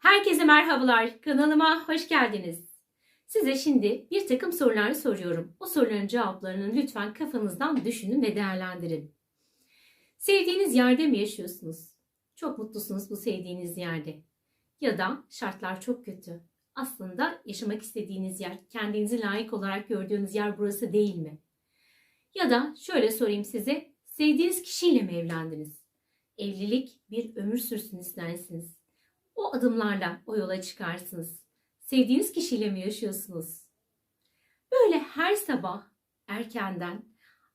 Herkese merhabalar. Kanalıma hoş geldiniz. Size şimdi bir takım sorular soruyorum. O soruların cevaplarını lütfen kafanızdan düşünün ve değerlendirin. Sevdiğiniz yerde mi yaşıyorsunuz? Çok mutlusunuz bu sevdiğiniz yerde. Ya da şartlar çok kötü. Aslında yaşamak istediğiniz yer, kendinizi layık olarak gördüğünüz yer burası değil mi? Ya da şöyle sorayım size, sevdiğiniz kişiyle mi evlendiniz? Evlilik bir ömür sürsün istersiniz. O adımlarla o yola çıkarsınız. Sevdiğiniz kişiyle mi yaşıyorsunuz? Böyle her sabah erkenden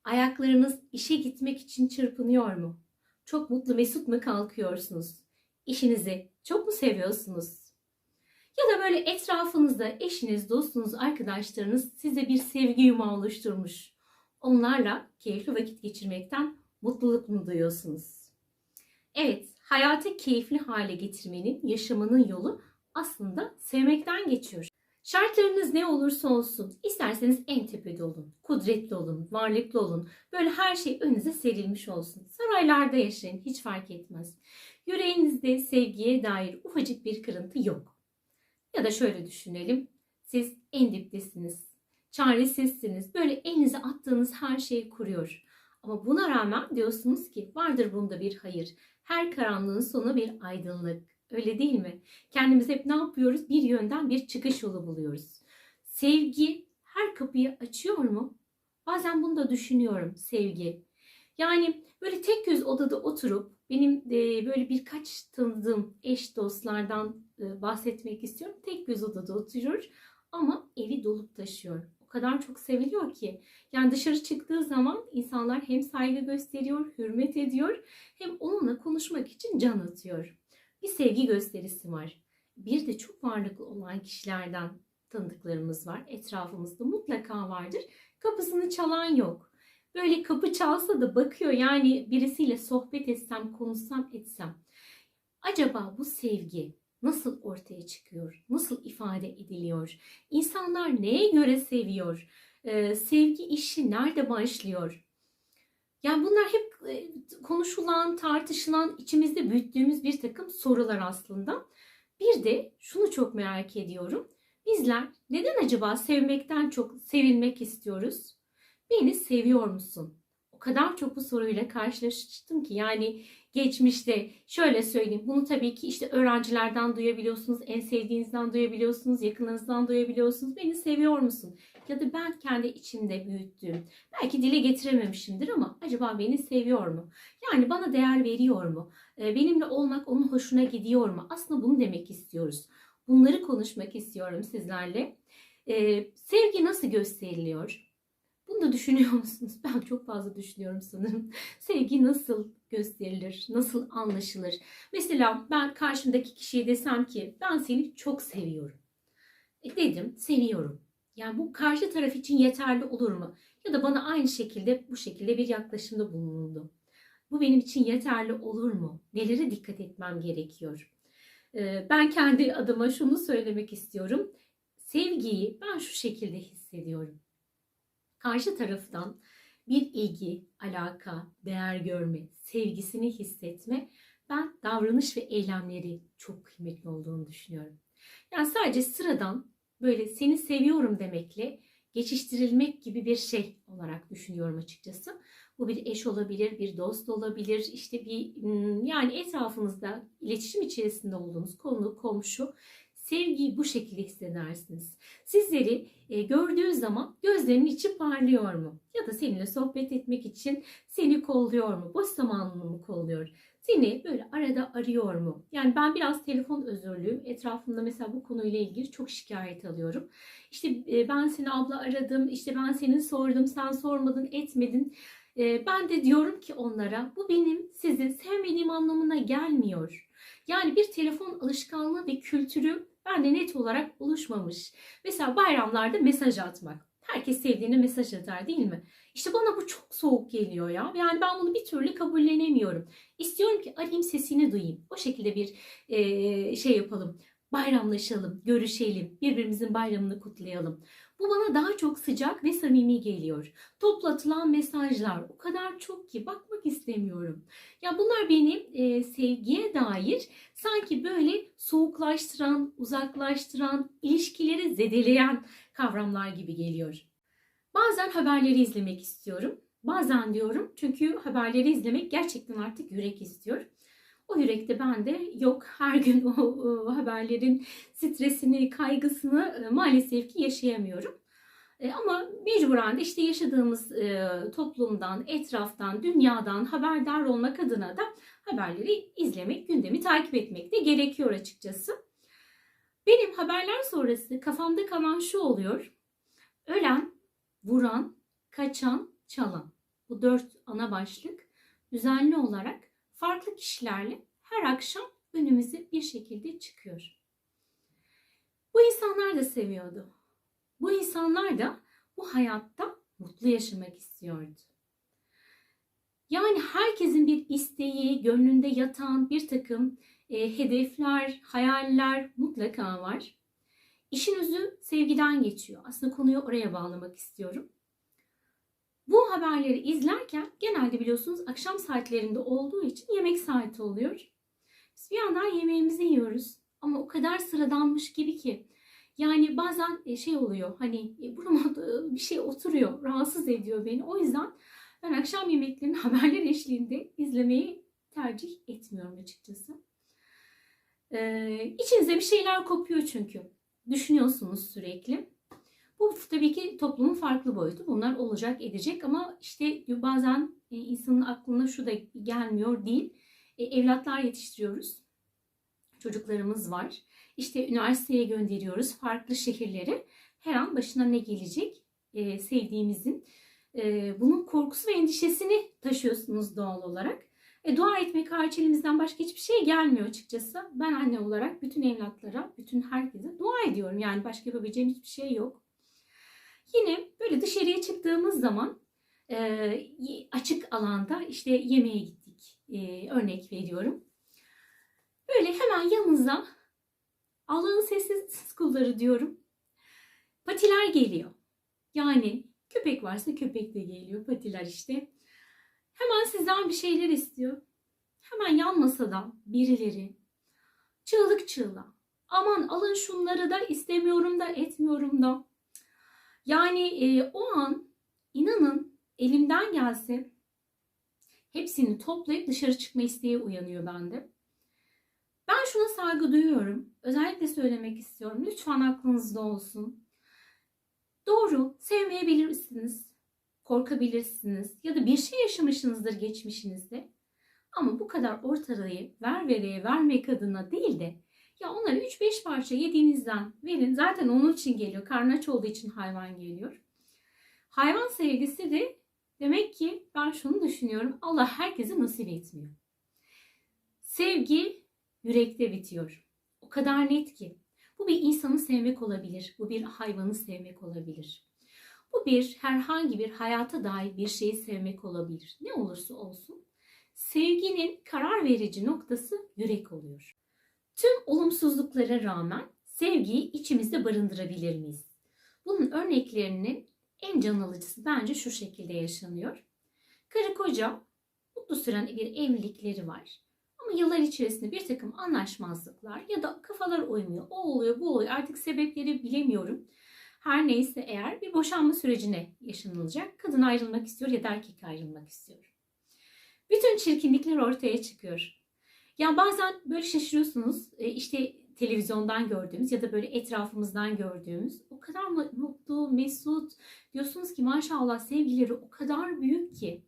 ayaklarınız işe gitmek için çırpınıyor mu? Çok mutlu mesut mu kalkıyorsunuz? İşinizi çok mu seviyorsunuz? Ya da böyle etrafınızda eşiniz, dostunuz, arkadaşlarınız size bir sevgi yumağı oluşturmuş. Onlarla keyifli vakit geçirmekten mutluluk mu duyuyorsunuz? Evet, hayatı keyifli hale getirmenin, yaşamanın yolu aslında sevmekten geçiyor. Şartlarınız ne olursa olsun, isterseniz en tepede olun, kudretli olun, varlıklı olun. Böyle her şey önünüze serilmiş olsun. Saraylarda yaşayın, hiç fark etmez. Yüreğinizde sevgiye dair ufacık bir kırıntı yok. Ya da şöyle düşünelim, siz en diptesiniz, çaresizsiniz, böyle elinize attığınız her şey kuruyor. Ama buna rağmen diyorsunuz ki vardır bunda bir hayır. Her karanlığın sonu bir aydınlık. Öyle değil mi? Kendimiz hep ne yapıyoruz? Bir yönden bir çıkış yolu buluyoruz. Sevgi her kapıyı açıyor mu? Bazen bunu da düşünüyorum sevgi. Yani böyle tek göz odada oturup benim de böyle birkaç tanıdığım eş dostlardan e, bahsetmek istiyorum. Tek göz odada oturuyor ama evi dolup taşıyor. Kadar çok seviliyor ki. Yani dışarı çıktığı zaman insanlar hem saygı gösteriyor, hürmet ediyor hem onunla konuşmak için can atıyor. Bir sevgi gösterisi var. Bir de çok varlıklı olan kişilerden tanıdıklarımız var. Etrafımızda mutlaka vardır. Kapısını çalan yok. Böyle kapı çalsa da bakıyor yani birisiyle sohbet etsem, konuşsam, etsem. Acaba bu sevgi nasıl ortaya çıkıyor? Nasıl ifade ediliyor? İnsanlar neye göre seviyor? Ee, sevgi işi nerede başlıyor? Yani bunlar hep e, konuşulan, tartışılan, içimizde büyüttüğümüz bir takım sorular aslında. Bir de şunu çok merak ediyorum. Bizler neden acaba sevmekten çok sevilmek istiyoruz? Beni seviyor musun? O kadar çok bu soruyla karşılaştım ki yani geçmişte şöyle söyleyeyim. Bunu tabii ki işte öğrencilerden duyabiliyorsunuz, en sevdiğinizden duyabiliyorsunuz, yakınınızdan duyabiliyorsunuz. Beni seviyor musun? Ya da ben kendi içimde büyüttüğüm, belki dile getirememişimdir ama acaba beni seviyor mu? Yani bana değer veriyor mu? Ee, Benimle olmak onun hoşuna gidiyor mu? Aslında bunu demek istiyoruz. Bunları konuşmak istiyorum sizlerle. Ee, sevgi nasıl gösteriliyor? Bunu da düşünüyor musunuz? Ben çok fazla düşünüyorum sanırım. Sevgi nasıl gösterilir? Nasıl anlaşılır? Mesela ben karşımdaki kişiye desem ki ben seni çok seviyorum. E dedim seviyorum. Yani bu karşı taraf için yeterli olur mu? Ya da bana aynı şekilde bu şekilde bir yaklaşımda bulunuldu. Bu benim için yeterli olur mu? Nelere dikkat etmem gerekiyor? Ee, Ben kendi adıma şunu söylemek istiyorum. Sevgiyi ben şu şekilde hissediyorum karşı taraftan bir ilgi, alaka, değer görme, sevgisini hissetme ben davranış ve eylemleri çok kıymetli olduğunu düşünüyorum. Yani sadece sıradan böyle seni seviyorum demekle geçiştirilmek gibi bir şey olarak düşünüyorum açıkçası. Bu bir eş olabilir, bir dost olabilir, işte bir hmm, yani etrafınızda iletişim içerisinde olduğunuz konu, komşu sevgiyi bu şekilde hissedersiniz. Sizleri e, gördüğü zaman gözlerinin içi parlıyor mu? Ya da seninle sohbet etmek için seni kolluyor mu? Boş zamanını mı kolluyor? Seni böyle arada arıyor mu? Yani ben biraz telefon özürlüyüm. Etrafımda mesela bu konuyla ilgili çok şikayet alıyorum. İşte e, ben seni abla aradım, işte ben seni sordum, sen sormadın, etmedin. E, ben de diyorum ki onlara bu benim sizi sevmediğim anlamına gelmiyor. Yani bir telefon alışkanlığı ve kültürü bende net olarak oluşmamış. Mesela bayramlarda mesaj atmak. Herkes sevdiğine mesaj atar değil mi? İşte bana bu çok soğuk geliyor ya. Yani ben bunu bir türlü kabullenemiyorum. İstiyorum ki arayayım sesini duyayım. O şekilde bir e, şey yapalım. Bayramlaşalım, görüşelim, birbirimizin bayramını kutlayalım. Bu bana daha çok sıcak ve samimi geliyor. Toplatılan mesajlar o kadar çok ki bakmak istemiyorum. Ya bunlar benim e, sevgiye dair sanki böyle soğuklaştıran, uzaklaştıran, ilişkileri zedeleyen kavramlar gibi geliyor. Bazen haberleri izlemek istiyorum. Bazen diyorum çünkü haberleri izlemek gerçekten artık yürek istiyor. O yürekte bende yok. Her gün o, o haberlerin stresini, kaygısını e, maalesef ki yaşayamıyorum. E, ama mecburen de işte yaşadığımız e, toplumdan, etraftan, dünyadan haberdar olmak adına da haberleri izlemek, gündemi takip etmek de gerekiyor açıkçası. Benim haberler sonrası kafamda kalan şu oluyor. Ölen, vuran, kaçan, çalan. Bu dört ana başlık düzenli olarak farklı kişilerle her akşam önümüze bir şekilde çıkıyor. Bu insanlar da seviyordu. Bu insanlar da bu hayatta mutlu yaşamak istiyordu. Yani herkesin bir isteği, gönlünde yatan bir takım e, hedefler, hayaller mutlaka var. İşin özü sevgiden geçiyor. Aslında konuyu oraya bağlamak istiyorum. Bu haberleri izlerken genelde biliyorsunuz akşam saatlerinde olduğu için yemek saati oluyor. Biz bir yandan yemeğimizi yiyoruz ama o kadar sıradanmış gibi ki yani bazen e, şey oluyor hani e, burama bir şey oturuyor rahatsız ediyor beni. O yüzden ben akşam yemeklerini haberler eşliğinde izlemeyi tercih etmiyorum açıkçası. Ee, içinize bir şeyler kopuyor çünkü. Düşünüyorsunuz sürekli. Bu tabii ki toplumun farklı boyutu. Bunlar olacak edecek ama işte bazen e, insanın aklına şu da gelmiyor değil. E, evlatlar yetiştiriyoruz. Çocuklarımız var. İşte üniversiteye gönderiyoruz farklı şehirlere. Her an başına ne gelecek e, sevdiğimizin. bunun korkusu ve endişesini taşıyorsunuz doğal olarak. E, dua etmek hariç elimizden başka hiçbir şey gelmiyor açıkçası. Ben anne olarak bütün evlatlara, bütün herkese dua ediyorum. Yani başka yapabileceğim hiçbir şey yok. Yine böyle dışarıya çıktığımız zaman e, açık alanda işte yemeğe gittik. E, örnek veriyorum. Böyle hemen yanınıza Allah'ın sessiz kulları diyorum. Patiler geliyor. Yani köpek varsa köpek de geliyor. Patiler işte. Hemen sizden bir şeyler istiyor. Hemen yan masadan birileri çığlık çığla. Aman alın şunları da istemiyorum da etmiyorum da. Yani e, o an inanın elimden gelse hepsini toplayıp dışarı çıkma isteği uyanıyor bende. Ben şuna saygı duyuyorum. Özellikle söylemek istiyorum. Lütfen aklınızda olsun. Doğru, sevmeyebilirsiniz, korkabilirsiniz ya da bir şey yaşamışsınızdır geçmişinizde. Ama bu kadar ortalayı ver vereye vermek adına değil de ya onları 3-5 parça yediğinizden verin. Zaten onun için geliyor. Karnaç olduğu için hayvan geliyor. Hayvan sevgisi de demek ki ben şunu düşünüyorum. Allah herkese nasip etmiyor. Sevgi yürekte bitiyor. O kadar net ki. Bu bir insanı sevmek olabilir. Bu bir hayvanı sevmek olabilir. Bu bir herhangi bir hayata dair bir şeyi sevmek olabilir. Ne olursa olsun. Sevginin karar verici noktası yürek oluyor. Tüm olumsuzluklara rağmen sevgiyi içimizde barındırabilir miyiz? Bunun örneklerinin en can alıcısı bence şu şekilde yaşanıyor. Karı koca mutlu süren bir evlilikleri var. Ama yıllar içerisinde bir takım anlaşmazlıklar ya da kafalar uymuyor. O oluyor bu oluyor artık sebepleri bilemiyorum. Her neyse eğer bir boşanma sürecine yaşanılacak. Kadın ayrılmak istiyor ya da erkek ayrılmak istiyor. Bütün çirkinlikler ortaya çıkıyor. Ya bazen böyle şaşırıyorsunuz. E, işte televizyondan gördüğümüz ya da böyle etrafımızdan gördüğümüz o kadar mutlu, mesut diyorsunuz ki maşallah sevgileri o kadar büyük ki.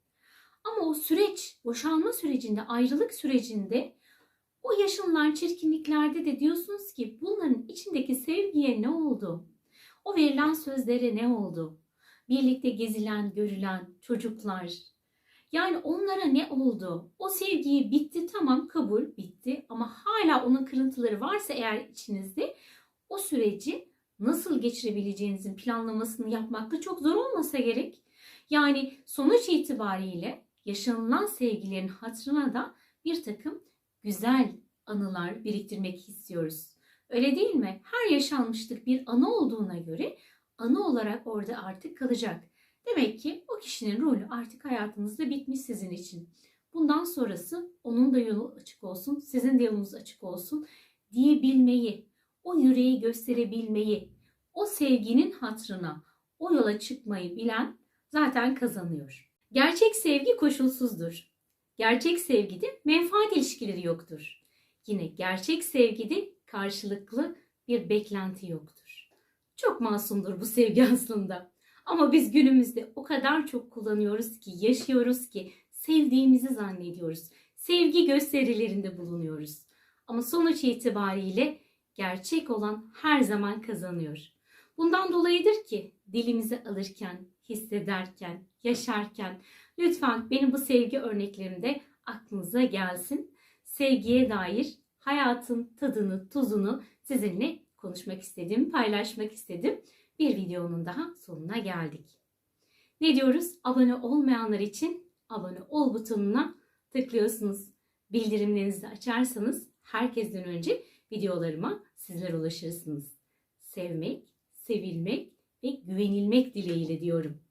Ama o süreç, boşanma sürecinde, ayrılık sürecinde o yaşanılan çirkinliklerde de diyorsunuz ki bunların içindeki sevgiye ne oldu? O verilen sözlere ne oldu? Birlikte gezilen, görülen çocuklar, yani onlara ne oldu? O sevgiyi bitti tamam kabul bitti ama hala onun kırıntıları varsa eğer içinizde o süreci nasıl geçirebileceğinizin planlamasını yapmakta çok zor olmasa gerek. Yani sonuç itibariyle yaşanılan sevgilerin hatırına da bir takım güzel anılar biriktirmek istiyoruz. Öyle değil mi? Her yaşanmışlık bir anı olduğuna göre anı olarak orada artık kalacak. Demek ki o kişinin rolü artık hayatınızda bitmiş sizin için. Bundan sonrası onun da yolu açık olsun, sizin de yolunuz açık olsun diyebilmeyi, o yüreği gösterebilmeyi, o sevginin hatrına o yola çıkmayı bilen zaten kazanıyor. Gerçek sevgi koşulsuzdur. Gerçek sevgide menfaat ilişkileri yoktur. Yine gerçek sevgide karşılıklı bir beklenti yoktur. Çok masumdur bu sevgi aslında. Ama biz günümüzde o kadar çok kullanıyoruz ki, yaşıyoruz ki sevdiğimizi zannediyoruz. Sevgi gösterilerinde bulunuyoruz. Ama sonuç itibariyle gerçek olan her zaman kazanıyor. Bundan dolayıdır ki dilimize alırken, hissederken, yaşarken lütfen benim bu sevgi örneklerimde aklınıza gelsin. Sevgiye dair hayatın tadını, tuzunu sizinle konuşmak istedim, paylaşmak istedim. Bir videonun daha sonuna geldik. Ne diyoruz? Abone olmayanlar için abone ol butonuna tıklıyorsunuz. Bildirimlerinizi açarsanız herkesten önce videolarıma sizler ulaşırsınız. Sevmek, sevilmek ve güvenilmek dileğiyle diyorum.